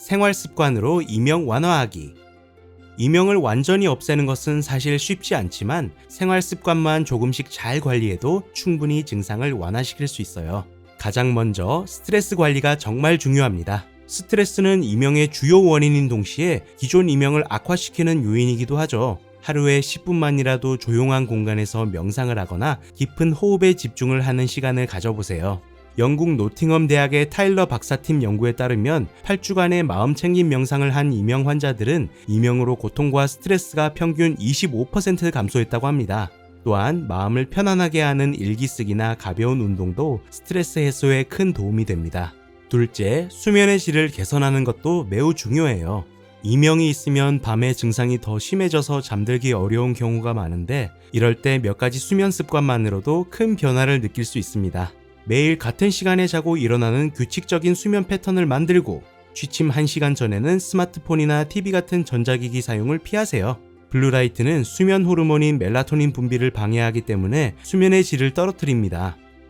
생활 습관으로 이명 완화하기. 이명을 완전히 없애는 것은 사실 쉽지 않지만 생활 습관만 조금씩 잘 관리해도 충분히 증상을 완화시킬 수 있어요. 가장 먼저 스트레스 관리가 정말 중요합니다. 스트레스는 이명의 주요 원인인 동시에 기존 이명을 악화시키는 요인이기도 하죠. 하루에 10분만이라도 조용한 공간에서 명상을 하거나 깊은 호흡에 집중을 하는 시간을 가져보세요. 영국 노팅엄 대학의 타일러 박사팀 연구에 따르면 8주간의 마음 챙김 명상을 한 이명 환자들은 이명으로 고통과 스트레스가 평균 25% 감소했다고 합니다. 또한 마음을 편안하게 하는 일기 쓰기나 가벼운 운동도 스트레스 해소에 큰 도움이 됩니다. 둘째, 수면의 질을 개선하는 것도 매우 중요해요. 이명이 있으면 밤에 증상이 더 심해져서 잠들기 어려운 경우가 많은데 이럴 때 몇 가지 수면 습관만으로도 큰 변화를 느낄 수 있습니다. 매일 같은 시간에 자고 일어나는 규칙적인 수면 패턴을 만들고 취침 1시간 전에는 스마트폰이나 TV 같은 전자기기 사용을 피하세요. 블루라이트는 수면 호르몬인 멜라토닌 분비를 방해하기 때문에 수면의 질을 떨어뜨립니다.